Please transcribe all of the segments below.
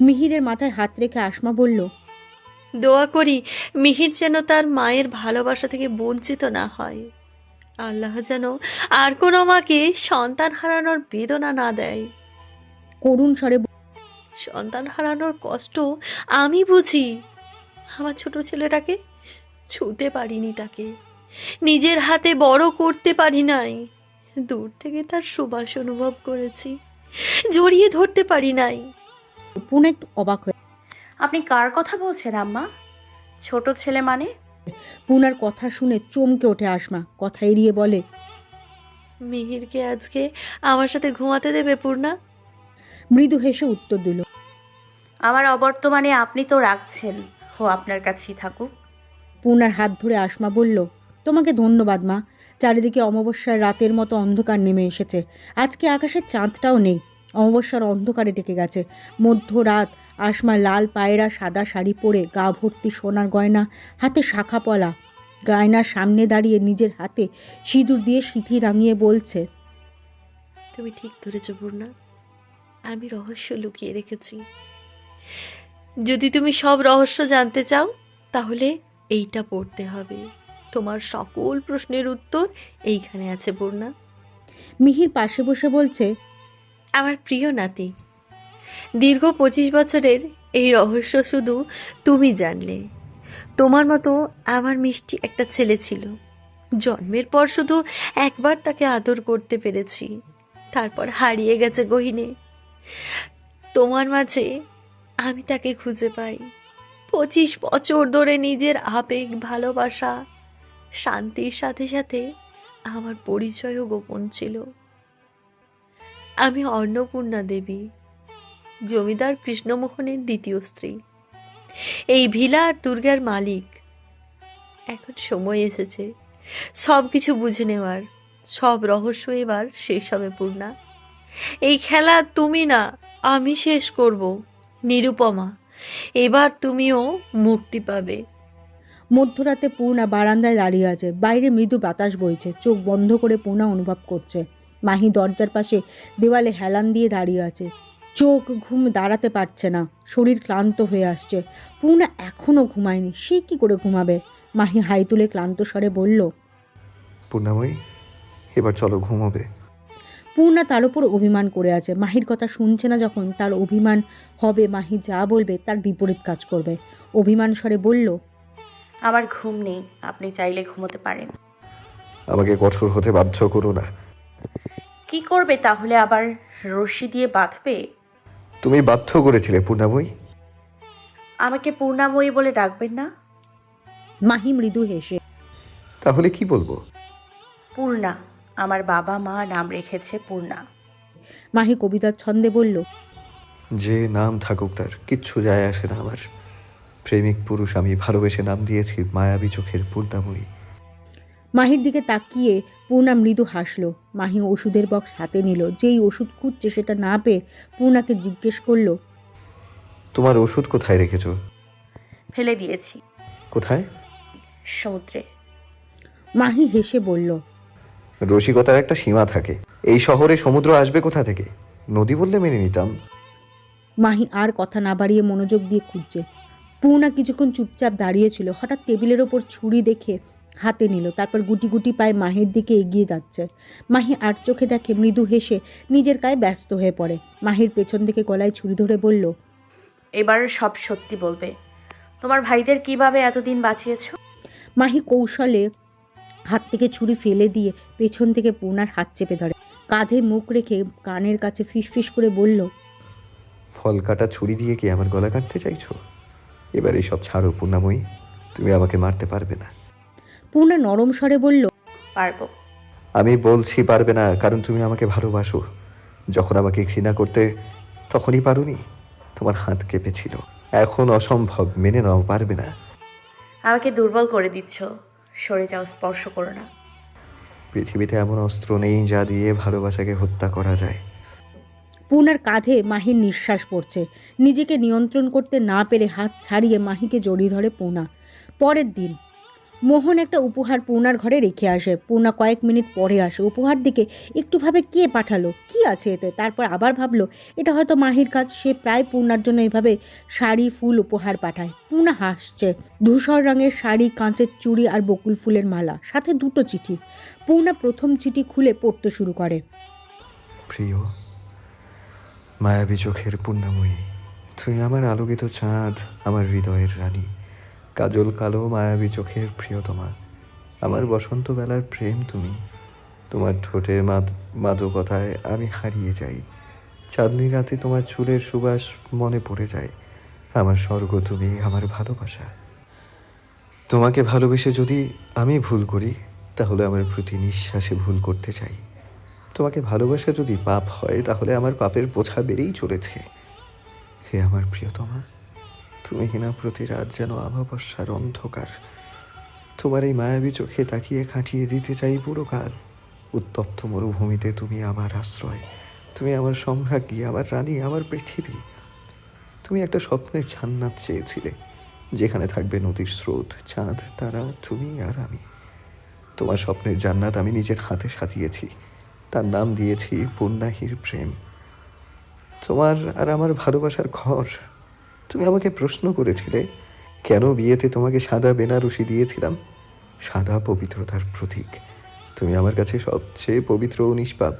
মিহিরের মাথায় হাত রেখে আসমা বলল দোয়া করি মিহির যেন তার মায়ের ভালোবাসা থেকে বঞ্চিত না হয়। আল্লাহ যেন আর কোনো মাকে সন্তান হারানোর বেদনা না দেয়। করুণ স্বরে সন্তান হারানোর কষ্ট আমি বুঝি। আমার ছোট ছেলেটাকে ছুতে পারিনি তাকে। নিজের হাতে বড় করতে পারি নাই। দূর থেকে তার সুবাস অনুভব করেছি। জড়িয়ে ধরতে পারি নাই। পুনা একটু অবাক হয়ে আপনি কার কথা বলছেন আম্মা? ছোট ছেলে মানে? পুনার কথা শুনে চমকে ওঠে আসমা কথা এড়িয়ে বলে মিহিরকে আজকে আমার সাথে ঘুমাতে দেবে পূর্ণা? মৃদু হেসে উত্তর দিল আমার অবর্তমানে আপনি তো রাখছেন। ও আপনার কাছেই থাকুক। পুনার হাত ধরে আসমা বলল তোমাকে ধন্যবাদ, মা। চারিদিকে অমাবস্যার রাতের মতো অন্ধকার নেমে এসেছে। আজকে আকাশের চাঁদটাও নেই। অমাবস্যার অন্ধকারে ডেকে গেছে। মধ্যরাত আসমা লাল পায়রা, সাদা শাড়ি পরে গা ভর্তি সোনার গয়না, হাতে শাখা পলা। গয়নার সামনে দাঁড়িয়ে নিজের হাতে সিঁদুর দিয়ে সিঁথি রাঙিয়ে বলছে, তুমি ঠিক ধরেছ, পূর্ণা। আমি রহস্য লুকিয়ে রেখেছি। যদি তুমি সব রহস্য জানতে চাও, তাহলে এইটা পড়তে হবে। তোমার সকল প্রশ্নের উত্তর এইখানে আছে পূর্ণা। মিহির পাশে বসে বলছে আমার প্রিয় নাতি দীর্ঘ পঁচিশ বছরের এই রহস্য শুধু তুমি জানলে। তোমার মতো আমার মিষ্টি একটা ছেলে ছিল। জন্মের পর শুধু একবার তাকে আদর করতে পেরেছি। তারপর হারিয়ে গেছে গহিনে। তোমার মাঝে আমি তাকে খুঁজে পাই। পঁচিশ বছর ধরে নিজের আবেগ ভালোবাসা শান্তির সাথে সাথে আমার পরিচয়ও গোপন ছিল। আমি অন্নপূর্ণা দেবী, জমিদার কৃষ্ণমোহনের দ্বিতীয় স্ত্রী। এই ভিলা আর দুর্গার মালিক। এখন সময় এসেছে সব কিছু বুঝে নেওয়ার। সব রহস্য এবার শেষ হবে পূর্ণা। এই খেলা তুমি না, আমি শেষ করব। নিরুপমা, এবার তুমিও মুক্তি পাবে। মধ্যরাতে পূর্ণা বারান্দায় দাঁড়িয়ে আছে। বাইরে মৃদু বাতাস বইছে। চোখ বন্ধ করে পূর্ণা অনুভব করছে। মাহি দরজার পাশে দেওয়ালে হেলান দিয়ে দাঁড়িয়ে আছে। চোখ ঘুম দাঁড়াতে পারছে না। শরীর ক্লান্ত হয়ে আসছে। পূর্ণা এখনও ঘুমায়নি। সে কি করে ঘুমাবে? মাহি হাই তুলে ক্লান্ত স্বরে বলল পূর্ণাময়ী এবার চলো ঘুমোবে। পূর্ণা তার উপর অভিমান করে আছে। মাহির কথা শুনছে না যখন তার অভিমান হবে। মাহি যা বলবে তার বিপরীত কাজ করবে। অভিমান স্বরে বলল আমার ঘুম নেই আপনি চাইলে ঘুমোতে পারেন। আমাকে কঠোর হতে বাধ্য করো না। কি করবে তাহলে আবার রশি দিয়ে বাঁধবে? তুমি বাধ্য করেছিলে পূর্ণাময়ী। আমাকে পূর্ণাময়ী বলে ডাকবেন না? মাহি মৃদু হেসে তাহলে কি বলব? পূর্ণা আমার বাবা মা নাম রেখেছে পূর্ণা। মাহি কবিতার ছন্দে বলল যে নাম থাকুক তার কিচ্ছু যায় আসে না আমার। প্রেমিক পুরুষ আমি ভালোবেসে নাম দিয়েছি মায়াবী চোখের পূর্ণাময়ী। মাহির দিকে তাকিয়ে পূর্ণা মৃদু হাসলো। মাহি ওষুধের বক্স হাতে নিল। যেই ওষুধ খুঁজছে সেটা না পেয়ে পূর্ণাকে জিজ্ঞেস করল তোমার ওষুধ কোথায় রেখেছো? ফেলে দিয়েছি। কোথায়? সমুদ্রে। মাহি হেসে বলল রসিকতার একটা সীমা থাকে। এই শহরে সমুদ্র আসবে কোথা থেকে? নদী বললে মেনে নিতাম। মাহি আর কথা না বাড়িয়ে মনোযোগ দিয়ে খুঁজছে। পূর্ণা কিছুক্ষণ চুপচাপ দাঁড়িয়েছিল হঠাৎ টেবিলের ওপর ছুরি দেখে হাতে নিল তারপর গুটি গুটি পায়ে মাহির দিকে এগিয়ে যাচ্ছে। মাহি আর চোখে দেখে মৃদু হেসে নিজের গায়ে ব্যস্ত হয়ে পড়ে। মাহির পেছন থেকে গলায় ছুরি ধরে বলল এবার সব সত্যি বলবে। তোমার ভাইদের কীভাবে এতদিন বাঁচিয়েছ? মাহি কৌশলে হাত থেকে ছুরি ফেলে দিয়ে পেছন থেকে পূর্ণার হাত চেপে ধরে। কাঁধে মুখ রেখে কানের কাছে ফিসফিস করে বলল ফল কাটা ছুরি দিয়ে কি আমার গলা কাটতে চাইছো? এবার এই সব ছাড়ো পূর্ণাময়ী। তুমি আমাকে মারতে পারবে না। পূর্ণা নরম স্বরে বলল পারব। আমি বলছি পারবে না কারণ তুমি আমাকে ভালোবাসো। যখন আমাকে ঘৃণা করতে তখনই পারোনি। তোমার হাত কেঁপেছিল। এখন অসম্ভব মেনে নাও পারবে না। আমাকে দুর্বল করে দিচ্ছ। সরে যাও স্পর্শ করো না। পৃথিবীতে এমন অস্ত্র নেই যা দিয়ে ভালোবাসাকে হত্যা করা যায়। পূর্ণার কাঁধে মাহির নিঃশ্বাস পড়ছে। নিজেকে নিয়ন্ত্রণ করতে না পেরে হাত ছাড়িয়ে মাহিকে জড়িয়ে ধরে পূর্ণা পরের দিন, মোহন একটা উপহার পূর্ণার ঘরে রেখে আসে। পূর্ণা কয়েক মিনিট পরে আসে। উপহার দিকে একটু ভাবে কে পাঠালো? কি আছে এতে? তারপর আবার ভাবলো, এটা হয়তো মাহির কাজ। সে প্রায় পূর্ণার জন্য এভাবে শাড়ি, ফুল উপহার পাঠায়। পূর্ণা হাসছে। ধূসর রঙের শাড়ি, কাঁচের চুড়ি আর বকুল ফুলের মালা, সাথে দুটো চিঠি। পূর্ণা প্রথম চিঠি খুলে পড়তে শুরু করে। প্রিয় মায়াবী চোখের পূর্ণাময়ী। তুই আমার আলোকিত চাঁদ, আমার হৃদয়ের রানী। কাজল কালো, মায়াবী চোখের প্রিয়তমা। আমার বসন্ত বেলার প্রেম তুমি। তোমার ঠোঁটের মাদ- মাদকতায় আমি হারিয়ে যাই। চাঁদনি রাতে তোমার চুলের সুবাস মনে পড়ে যায়। আমার স্বর্গ তুমি, আমার ভালোবাসা। তোমাকে ভালোবেসে যদি আমি ভুল করি, তাহলে আমার প্রতি নিঃশ্বাসে ভুল করতে চাই। তোমাকে ভালোবাসা যদি পাপ হয়, তাহলে আমার পাপের বোঝা বেড়েই চলেছে। হে আমার প্রিয়তমা, তুমি হিনা প্রতি রাত যেন আমাবস্যার অন্ধকার। তোমার এই মায়াবী চোখে তাকিয়ে কাটিয়ে দিতে চাই পুরো কাল উত্তপ্ত মরুভূমিতে তুমি আমার আশ্রয়। তুমি আমার সম্রাজ্ঞী, আমার রানী, আমার পৃথিবী। তুমি একটা স্বপ্নের জান্নাত চেয়েছিলে, যেখানে থাকবে নদীর স্রোত, চাঁদ, তারা, তুমি আর আমি। তোমার স্বপ্নের জান্নাত আমি নিজের হাতে সাজিয়েছি। তার নাম দিয়েছি পূর্ণাহির প্রেম। তোমার আর আমার ভালোবাসার ঘর, তুমি আমাকে প্রশ্ন করেছিলে, কেন বিয়েতে তোমাকে সাদা বেনারসি দিয়েছিলাম? সাদা পবিত্রতার প্রতীক। তুমি আমার কাছে সবচেয়ে পবিত্র ও নিষ্পাপ,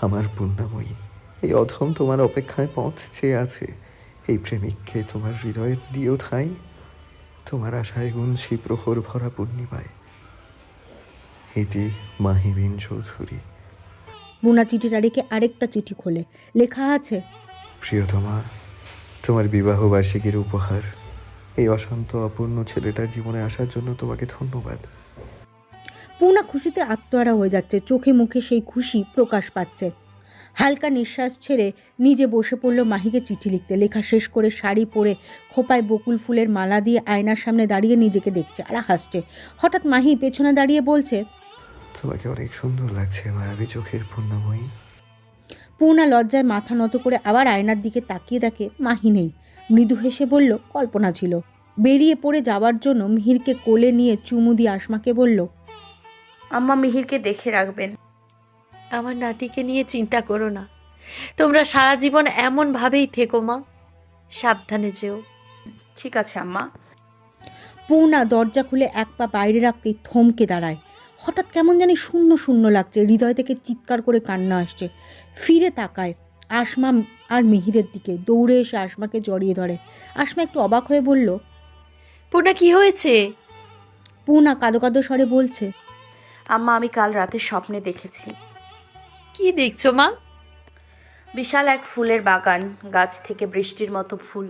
আমার পূর্ণাময়ী এই অধম তোমার অপেক্ষায় পথ চেয়ে আছে। এই প্রেমিককে তোমার হৃদয়ের দিও ঠাঁই। তোমার আশায় গুনছি প্রহর ভরা পূর্ণিমায়। ইতি মাহিবিন চৌধুরী। পূর্ণা চিঠিটা রেখে আরেকটা চিঠি খোলে। লেখা আছে প্রিয়তমা তোমার বিবাহ বার্ষিকীর উপহার। এই অশান্ত অপূর্ণ ছেলেটার জীবনে আসার জন্য তোমাকে ধন্যবাদ। পূর্ণা খুশিতে আত্মহারা হয়ে যাচ্ছে চোখে মুখে সেই খুশি প্রকাশ পাচ্ছে। হালকা নিঃশ্বাস ছেড়ে নিজে বসে পড়ল মাহিকে চিঠি লিখতে। লেখা শেষ করে শাড়ি পরে খোপায় বকুল ফুলের মালা দিয়ে আয়নার সামনে দাঁড়িয়ে নিজেকে দেখছে। আর হাসছে। হঠাৎ মাহি পেছনে দাঁড়িয়ে বলছে তোমাকে অনেক সুন্দর লাগছে মায়াবী চোখের পূর্ণাময়ী। পূর্ণা লজ্জায় মাথা নত করে আবার আয়নার দিকে তাকিয়ে দেখে মাহি নেই। মৃদু হেসে বলল কল্পনা ছিল। বেরিয়ে পড়ে যাওয়ার জন্য মিহিরকে কোলে নিয়ে চুমু দিয়ে আশমাকে বলল আম্মা মিহিরকে দেখে রাখবেন। আমার নাতিকে নিয়ে চিন্তা করো না। তোমরা সারা জীবন এমনভাবেই থেকো মা। সাবধানে যেও। ঠিক আছে আম্মা। পূর্ণা দরজা খুলে এক পা বাইরে রাখতেই থমকে দাঁড়ায়। হঠাৎ কেমন জানি শূন্য শূন্য লাগছে হৃদয় থেকে চিৎকার করে কান্না আসছে। ফিরে তাকায় আসমা আর মিহিরের দিকে দৌড়ে এসে আসমাকে জড়িয়ে ধরে। আসমা একটু অবাক হয়ে বলল পূর্ণা কি হয়েছে? পূর্ণা কাদো কাদো স্বরে বলছে আম্মা আমি কাল রাতে স্বপ্নে দেখেছি। কি দেখছ মা? বিশাল এক ফুলের বাগান গাছ থেকে বৃষ্টির মতো ফুল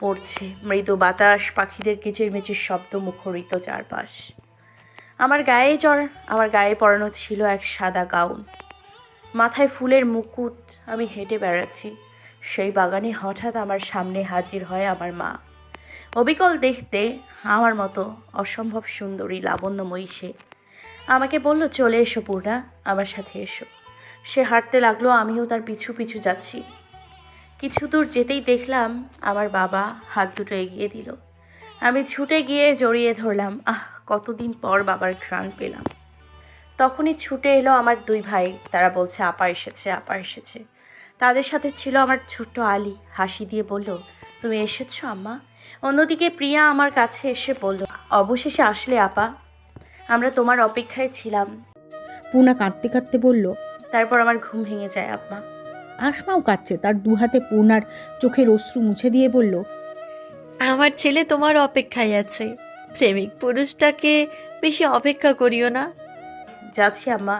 পড়ছে। মৃদু বাতাস পাখিদের কিচিরমিচির শব্দ মুখরিত চারপাশ। আমার গায়ে চড়, আমার গায়ে পরানো ছিল এক সাদা গাউন। মাথায় ফুলের মুকুট আমি হেঁটে বেড়াচ্ছি। সেই বাগানে হঠাৎ আমার সামনে হাজির হয় আমার মা। অবিকল দেখতে আমার মতো অসম্ভব সুন্দরী, লাবণ্যময়ী সে। আমাকে বলল, চলে এসো পূর্ণা, আমার সাথে এসো। সে হাঁটতে লাগল, আমিও তার পিছু পিছু যাচ্ছি। কিছু দূর যেতেই দেখলাম, আমার বাবা হাত দুটো এগিয়ে দিল। আমি ছুটে গিয়ে জড়িয়ে ধরলাম। আহ কতদিন পর বাবার ঘ্রাণ পেলাম। তখনই ছুটে এলো আমার দুই ভাই। তারা বলছে আপা এসেছে আপা এসেছে। তাদের সাথে ছিল আমার ছোট্ট আলী। হাসি দিয়ে বলল তুমি এসেছ আম্মা? অন্যদিকে প্রিয়া আমার কাছে এসে বলল অবশেষে আসলে আপা। আমরা তোমার অপেক্ষায় ছিলাম। পূর্ণা কাঁদতে কাঁদতে বলল তারপর আমার ঘুম ভেঙে যায় আম্মা। আসমাও কাঁদছে। তার দু হাতে পূর্ণার চোখের অশ্রু মুছে দিয়ে বলল আমার ছেলে তোমার অপেক্ষায় আছে। প্রেমিক পুরুষটাকে বেশি অপেক্ষা করিও না। যাচ্ছি আম্মা।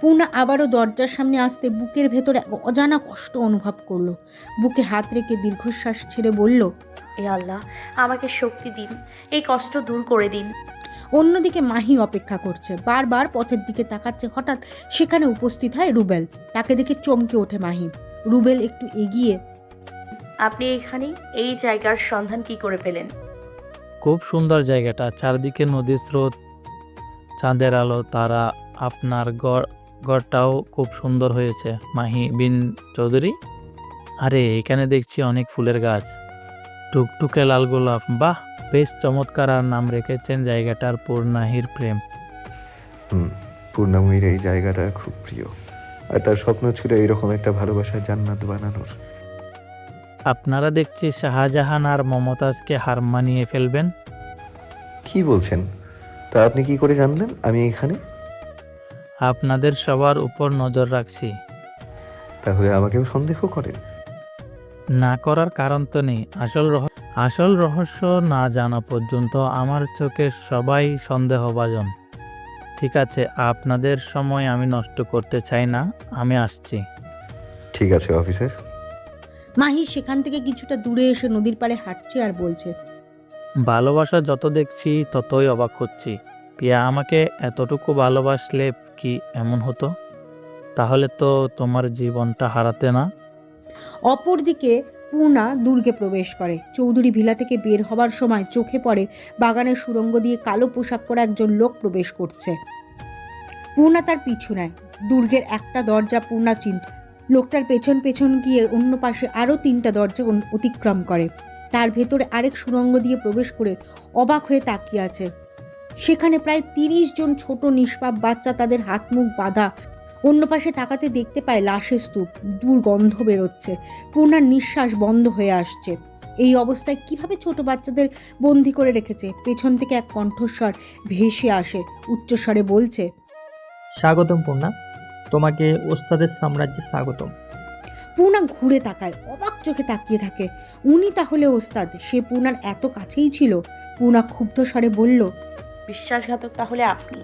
পূর্ণা আবারও দরজার সামনে আসতে বুকের ভেতরে এক অজানা কষ্ট অনুভব করল। বুকে হাত রেখে দীর্ঘশ্বাস ছেড়ে বলল এ আল্লাহ আমাকে শক্তি দিন এই কষ্ট দূর করে দিন। অন্যদিকে মাহি অপেক্ষা করছে। বারবার পথের দিকে তাকাচ্ছে হঠাৎ সেখানে উপস্থিত হয় রুবেল। তাকে দেখে চমকে ওঠে মাহি। রুবেল একটু এগিয়ে আপনি এখানে এই জায়গার সন্ধান কি করে পেলেন? খুব সুন্দর জায়গাটা। চারদিকে নদীর স্রোত চাঁদের আলো তারা আপনার গড় গড়টাও খুব সুন্দর হয়েছে। মাহি বিন চৌধুরী? আরে এখানে দেখছি অনেক ফুলের গাছ। টুকটুকে লাল গোলাপ। বাহ বেশ চমৎকার আর নাম রেখেছেন জায়গাটার পূর্ণাহির প্রেম। হুম পূর্ণাময়ীর এই জায়গাটা খুব প্রিয়। আর তার স্বপ্ন ছিল এরকম একটা ভালোবাসার জান্নাত বানানোর। আপনারা দেখছি শাহজাহান আর মমতাজকে হার মানিয়ে ফেলবেন। কি বলছেন? তা আপনি কি করে জানলেন আমি এখানে? আপনাদের সবার উপর নজর রাখছি। তাহলে আমাকেও সন্দেহ করেন। না করার কারণ তো নেই। আসল রহ আসল রহস্য না জানা পর্যন্ত আমার চোখে সবাই সন্দেহভাজন। ঠিক আছে আপনাদের সময় আমি নষ্ট করতে চাই না আমি আসছি। ঠিক আছে অফিসার। মাহি সেখান থেকে কিছুটা দূরে এসে নদীর পাড়ে হাঁটছে আর বলছে ভালোবাসা যত দেখছি ততই অবাক হচ্ছি। পিয়া আমাকে এতটুকু ভালোবাসলে কি এমন হতো? তাহলে তো তোমার জীবনটা হারাতে না? অপরদিকে পূর্ণা দুর্গে প্রবেশ করে। চৌধুরী ভিলা থেকে বের হবার সময় চোখে পড়ে বাগানের সুরঙ্গ দিয়ে কালো পোশাক পরা একজন লোক প্রবেশ করছে। পূর্ণা তার পিছু নেয়। দুর্গের একটা দরজা পূর্ণা চিন্ত লোকটার পেছন পেছন গিয়ে অন্য পাশে আরও তিনটা দরজা অতিক্রম করে। তার ভেতরে আরেক সুরঙ্গ দিয়ে প্রবেশ করে অবাক হয়ে তাকিয়ে আছে। সেখানে প্রায় তিরিশ জন ছোট নিষ্পাপ বাচ্চা তাদের হাত মুখ বাঁধা অন্য পাশে তাকাতে দেখতে পায় লাশের স্তূপ। দুর্গন্ধ বেরোচ্ছে। পূর্ণার নিঃশ্বাস বন্ধ হয়ে আসছে। এই অবস্থায় কীভাবে ছোট বাচ্চাদের বন্দি করে রেখেছে? পেছন থেকে এক কণ্ঠস্বর ভেসে আসে, উচ্চস্বরে বলছে, স্বাগতম, পূর্ণা। তোমাকে ওস্তাদের সাম্রাজ্যে স্বাগতম। পূর্ণা ঘুরে তাকায় অবাক চোখে তাকিয়ে থাকে। উনি তাহলে ওস্তাদ সে পূর্ণার এত কাছেই ছিল? পূর্ণা ক্ষুব্ধ স্বরে বলল বিশ্বাসঘাতক তাহলে আপনি?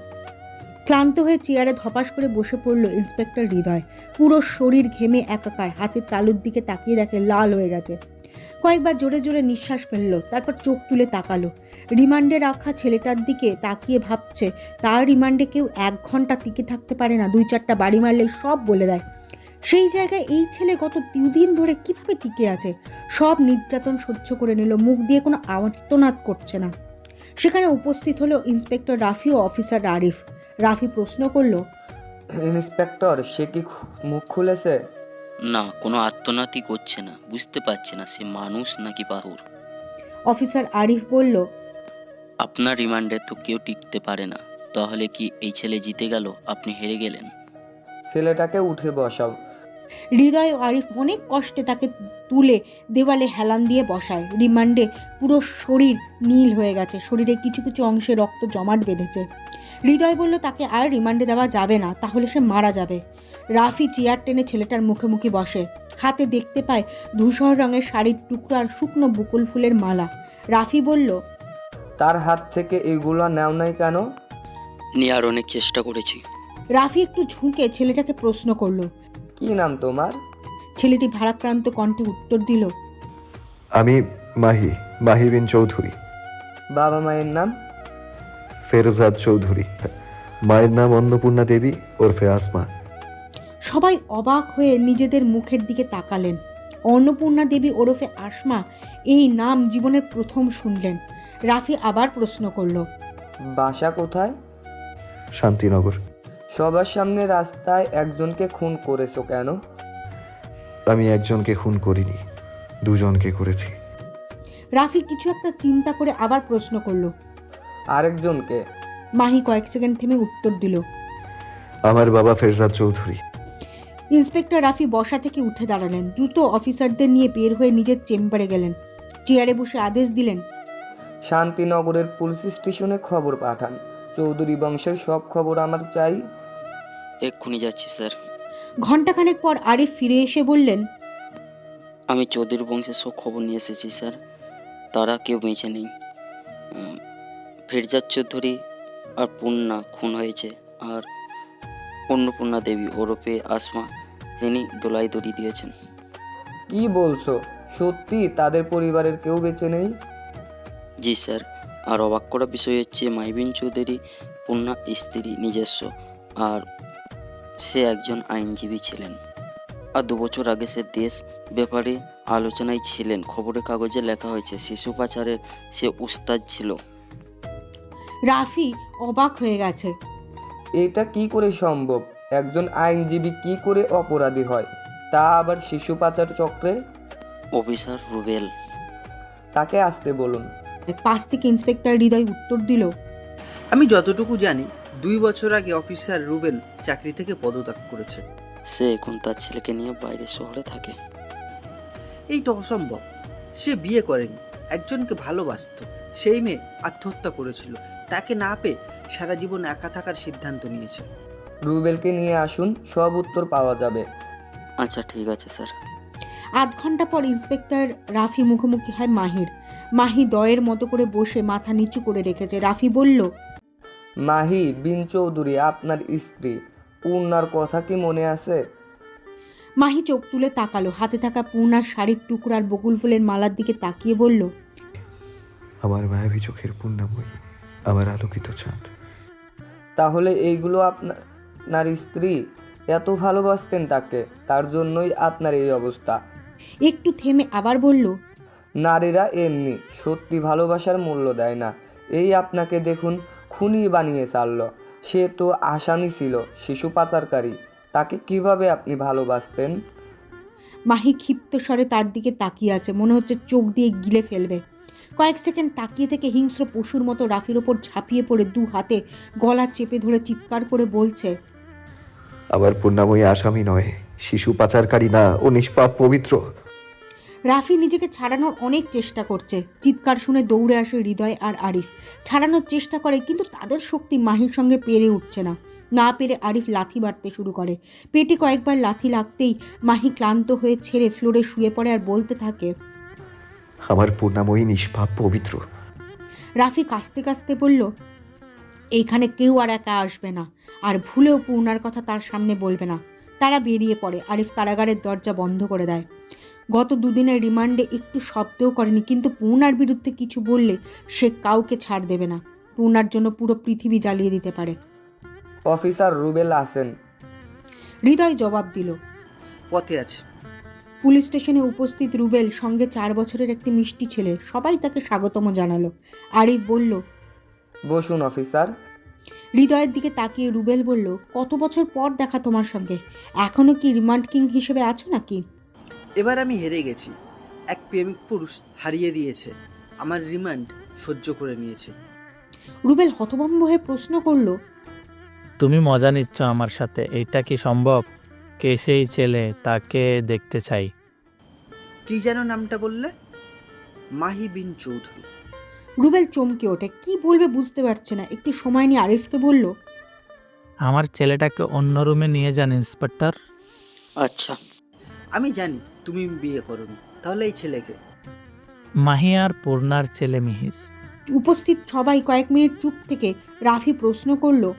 ক্লান্ত হয়ে চেয়ারে ধপাস করে বসে পড়ল ইন্সপেক্টর হৃদয়। পুরো শরীর ঘেমে একাকার হাতের তালুর দিকে তাকিয়ে দেখে লাল হয়ে গেছে। কয়েকবার জোরে জোরে নিঃশ্বাস ফেলল, তারপর চোখ তুলে তাকালো। রিমান্ডে রাখা ছেলেটার দিকে তাকিয়ে ভাবছে, তার রিমান্ডে কেউ এক ঘণ্টা টিকে থাকতে পারে না, দুই চারটা বাড়ি মারলে সব বলে দেয়। সেই জায়গায় এই ছেলে গত দুদিন ধরে কীভাবে টিকে আছে? সব নির্যাতন সহ্য করে নিল, মুখ দিয়ে কোনো আর্তনাদ করছে না। সেখানে উপস্থিত হলো ইন্সপেক্টর রাফি ও অফিসার আরিফ। রাফি প্রশ্ন করল, ইন্সপেক্টর, সে কি মুখ খুলেছে? না কোনো আত্মনাতি করছে না। বুঝতে পারছে না সে মানুষ নাকি পাহুর অফিসার আরিফ বলল আপনার রিমান্ডে তো কেউ টিকতে পারে না। তাহলে কি এই ছেলে জিতে গেল? আপনি হেরে গেলেন। ছেলেটাকে উঠে বসাও। হৃদয় ও আরিফ অনেক কষ্টে তাকে তুলে দেওয়ালে হেলান দিয়ে বসায়। রিমান্ডে পুরো শরীর নীল হয়ে গেছে। শরীরে কিছু কিছু অংশে রক্ত জমাট বেঁধেছে। হৃদয় বলল তাকে আর রিমান্ডে দেওয়া যাবে না তাহলে সে মারা যাবে। রাফি চেয়ার টেনে ছেলেটার মুখে মুখে বসে। হাতে দেখতে পায় ধূসর রঙের শাড়ির টুকরো আর শুকনো বকুল ফুলের মালা। রাফি বলল তার হাত থেকে এগুলো নেও নাই কেন? নেওয়ার অনেক চেষ্টা করেছি। রাফি একটু ঝুঁকে ছেলেটাকে প্রশ্ন করল কি নাম তোমার? ছেলেটি ভারাক্রান্ত কণ্ঠে উত্তর দিল আমি মাহি মাহি বিন চৌধুরী। বাবা মায়ের নাম? ফেরজাদ চৌধুরী। মায়ের নাম অন্নপূর্ণা দেবী ওরফে আসমা। সবাই অবাক হয়ে নিজেদের মুখের দিকে তাকালেন। অন্নপূর্ণা দেবী ওরফে আসমা এই নাম জীবনের প্রথম শুনলেন। রাফি আবার প্রশ্ন করল বাসা কোথায়? শান্তিনগর। সবার সামনে রাস্তায় একজনকে খুন করেছ কেন? আমি একজনকে খুন করিনি দুজনকে করেছি। রাফি কিছু একটা চিন্তা করে আবার প্রশ্ন করল আরেকজনকে। মাহি কয়েক সেকেন্ড থেমে উত্তর দিল আমার বাবা ফেরজাদ চৌধুরী। ইন্সপেক্টর রাফি বসা থেকে উঠে দাঁড়ালেন। দ্রুত অফিসারদের নিয়ে বের হয়ে নিজের চেম্বারে গেলেন। চেয়ারে বসে আদেশ দিলেন শান্তিনগরের পুলিশ স্টেশনে খবর পাঠান। চৌধুরী বংশের সব খবর আমার চাই। এক্ষুনি যাচ্ছি স্যার। ঘন্টাখানেক পর আরিফ ফিরে এসে বললেন আমি চৌধুরী বংশের সব খবর নিয়ে এসেছি স্যার। তারা কেউ বেঁচে নেই। ফিরজাদ চৌধুরী আর পূর্ণা খুন হয়েছে আর অন্নপূর্ণা দেবী ওরফে আসমা তিনি দোলাই দড়ি দিয়েছেন। কি বলছো? সত্যি তাদের পরিবারের কেউ বেঁচে নেই? জি স্যার আর অবাক করা বিষয় হচ্ছে মাইবিন চৌধুরী পূর্ণা স্ত্রী নিজস্ব আর সে একজন আইনজীবী ছিলেন। আর দু বছর আগে সে দেশ ব্যাপারে আলোচনায় ছিলেন। খবরের কাগজে লেখা হয়েছে শিশু পাচারের সে উস্তাদ ছিল। রাফি অবাক হয়ে গেছে। এটা কি করে সম্ভব? একজন আইনজীবী কি করে অপরাধী হয়? তা আবার শিশু পাচার চক্রে? অফিসার রুবেল। তাকে আসতে বলুন। পাশ থেকে ইন্সপেক্টর হৃদয় উত্তর দিল আমি যতটুকু জানি দুই বছর আগে অফিসার রুবেল চাকরি থেকে পদত্যাগ করেছে। সে এখন তার ছেলেকে নিয়ে বাইরে শহরে থাকে। এইটা অসম্ভব। সে বিয়ে করেনি। একজনকে ভালোবাসতো। সেই মেয়ে আত্মহত্যা করেছিল। তাকে না পেয়ে সারা জীবন একা থাকার সিদ্ধান্ত নিয়েছে রুবেলকে নিয়ে আসুন সব উত্তর পাওয়া যাবে। আচ্ছা ঠিক আছে স্যার। আধ ঘণ্টা পর ইন্সপেক্টর রাফি মুখোমুখি হয় মাহির। মাহি দয়ের মতো করে বসে মাথা নিচু করে রেখেছে। রাফি বলল মাহি বিন চৌধুরী আপনার স্ত্রী পূর্ণার কথা কি মনে আছে? মাহি চোখ তুলে তাকালো। হাতে থাকা পূর্ণার শাড়ির টুকরার বকুল ফুলের মালার দিকে তাকিয়ে বলল আমার মায়াবী চোখের পূর্ণাময়ী আমার আলোকিত চাঁদ। তাহলে এইগুলো আপনার স্ত্রী এত ভালোবাসতেন তাকে তার জন্যই আপনার এই অবস্থা। একটু থেমে আবার বলল নারীরা এমনি সত্যি ভালোবাসার মূল্য দেয় না। এই আপনাকে দেখুন খুনি বানিয়ে ছাড়ল। সে তো আসামি ছিল শিশু পাচারকারী। তাকে কীভাবে আপনি ভালোবাসতেন? মাহি ক্ষিপ্ত স্বরে তার দিকে তাকিয়ে আছে মনে হচ্ছে চোখ দিয়ে গিলে ফেলবে। কয়েক সেকেন্ড তাকিয়ে থেকে হিংস্র পশুর মতো রাফির ওপর ঝাঁপিয়ে পড়ে দু হাতে গলা চেপে ধরে চিৎকার করে বলছে আবার পূর্ণাময়ী আসামি নয় শিশু পাচারকারী না ও নিষ্পাপ পবিত্র। রাফি নিজেকে ছাড়ানোর অনেক চেষ্টা করছে। চিৎকার শুনে দৌড়ে আসে হৃদয় আর আরিফ। ছাড়ানোর চেষ্টা করে কিন্তু তাদের শক্তি মাহির সঙ্গে পেরে উঠছে না। না পেরে আরিফ লাথি মারতে শুরু করে। পেটে কয়েকবার লাথি লাগতেই মাহি ক্লান্ত হয়ে ছেড়ে ফ্লোরে শুয়ে পড়ে আর বলতে থাকে আমার পূর্ণাময়ী নিষ্পাপ পবিত্র। রাফি কাস্তে কাস্তে বলল এইখানে কেউ আর একা আসবে না আর ভুলেও পূর্ণার কথা তার সামনে বলবে না। তারা বেরিয়ে পড়ে আরিফ কারাগারের দরজা বন্ধ করে দেয়। গত দুদিনের রিমান্ডে একটু শব্দও করেনি কিন্তু পূর্ণার বিরুদ্ধে কিছু বললে সে কাউকে ছাড় দেবে না। পূর্ণার জন্য পুরো পৃথিবী জ্বালিয়ে দিতে পারে। অফিসার রুবেল আসেন হৃদয় জবাব দিল পথে আছে। পুলিশ স্টেশনে উপস্থিত রুবেল সঙ্গে চার বছরের একটি মিষ্টি ছেলে। সবাই তাকে স্বাগতম জানালো। আরিফ বলল বসুন অফিসার। হৃদয়ের দিকে তাকিয়ে রুবেল বলল কত বছর পর দেখা তোমার সঙ্গে? এখনও কি রিমান্ড কিং হিসেবে আছো নাকি? এবার আমি হেরে গেছি। এক প্রেমিক পুরুষ হারিয়ে দিয়েছে। আমার রিমান্ড সহ্য করে নিয়েছে। রুবেল হতভম্ব হয়ে প্রশ্ন করল তুমি মজা নিচ্ছ আমার সাথে এটা কি সম্ভব? কে সেই ছেলে তাকে দেখতে চাই। কি যেন নামটা বললে? মাহি বিন চৌধুরী। রুবেল চমকে ওঠে কি বলবে বুঝতে পারছে না। একটু সময় নিয়ে আরিফকে বলল আমার ছেলেটাকে অন্য রুমে নিয়ে যান ইন্সপেক্টর। আচ্ছা। আমি জানি তুমি বিয়ে করনি তাহলে এই ছেলেকে। মাহি আর পূর্ণার ছেলে মিহির। উপস্থিত সবাই কয়েক মিনিট চুপ থেকে রাফি প্রশ্ন করল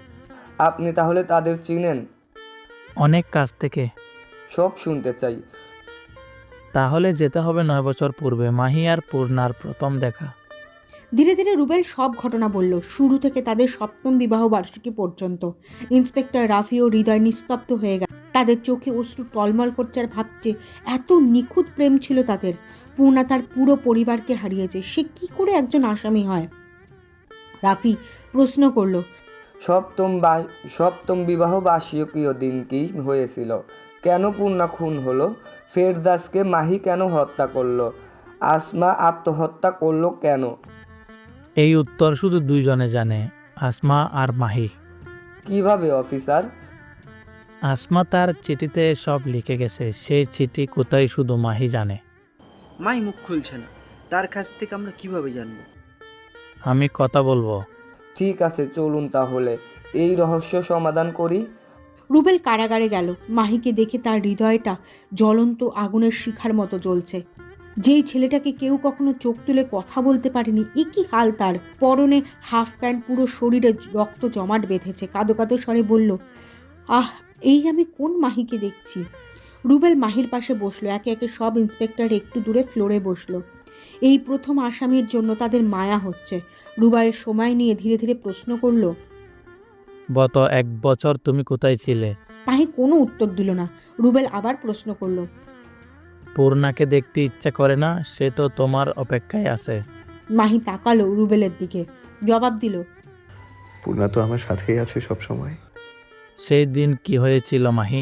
আপনি তাহলে তাদের চিনেন? অনেক কাছ থেকে। সব শুনতে চাই। তাহলে যেতে হবে নয় বছর পূর্বে মাহি আর পূর্ণার প্রথম দেখা। ধীরে ধীরে রুবেল সব ঘটনা বলল শুরু থেকে তাদের সপ্তম বিবাহ বার্ষিকী পর্যন্ত। ইন্সপেক্টর রাফি ও হৃদয় নিস্তব্ধ হয়ে গেল। তাদের চোখে অশ্রু টলমল করছে আর ভাবছে এত নিখুঁত প্রেম ছিল তাদের। পূর্ণা তার পুরো পরিবারকে হারিয়েছে। সে কি করে একজন আসামি হয়? রাফি প্রশ্ন করল সপ্তম বা সপ্তম বিবাহ বার্ষিকীয় দিন কি হয়েছিল? কেন পূর্ণা খুন হলো? ফেরদাসকে মাহি কেন হত্যা করল? আসমা আত্মহত্যা করল কেন? এই উত্তর শুধু দুইজনে জানে আসমা আর মাহি। কীভাবে অফিসার? আসমা তার চিঠিতে সব লিখে গেছে সেই চিঠি কোথায় শুধু মাহি জানে। মাই মুখ খুলছে না তার কাছ থেকে আমরা কীভাবে জানব? আমি কথা বলব। ঠিক আছে, চলুন তাহলে। এই রহস্য সমাধান করি। রুবেল কারাগারে গেল। মাহিকে দেখে তার হৃদয়টা জ্বলন্ত আগুনের শিখার মতো জ্বলছে। যেই ছেলেটাকে কেউ কখনো চোখ তুলে কথা বলতে পারেনি এ কি হাল তার। পরনে হাফ প্যান্ট পুরো শরীরে রক্ত জমাট বেঁধেছে। কাদো কাদো স্বরে বলল, আহ, এই আমি কোন মাহিকে দেখছি? রুবেল মাহির পাশে বসল। একে একে সব ইন্সপেক্টর একটু দূরে ফ্লোরে বসল। এই প্রথম আসামির জন্য তাদের মায়া হচ্ছে। রুবাইল সময় নিয়ে ধীরে ধীরে প্রশ্ন করল গত এক বছর তুমি কোথায় ছিলে? মাহি কোনো উত্তর দিল না। রুবেল আবার প্রশ্ন করল পূর্ণাকে দেখতে ইচ্ছা করে না সে তো তোমার অপেক্ষায় আছে। মাহি তাকালো রুবেলের দিকে জবাব দিল পূর্ণা তো আমার সাথেই আছে সব সময় সেই দিন কি হয়েছিল মাহি?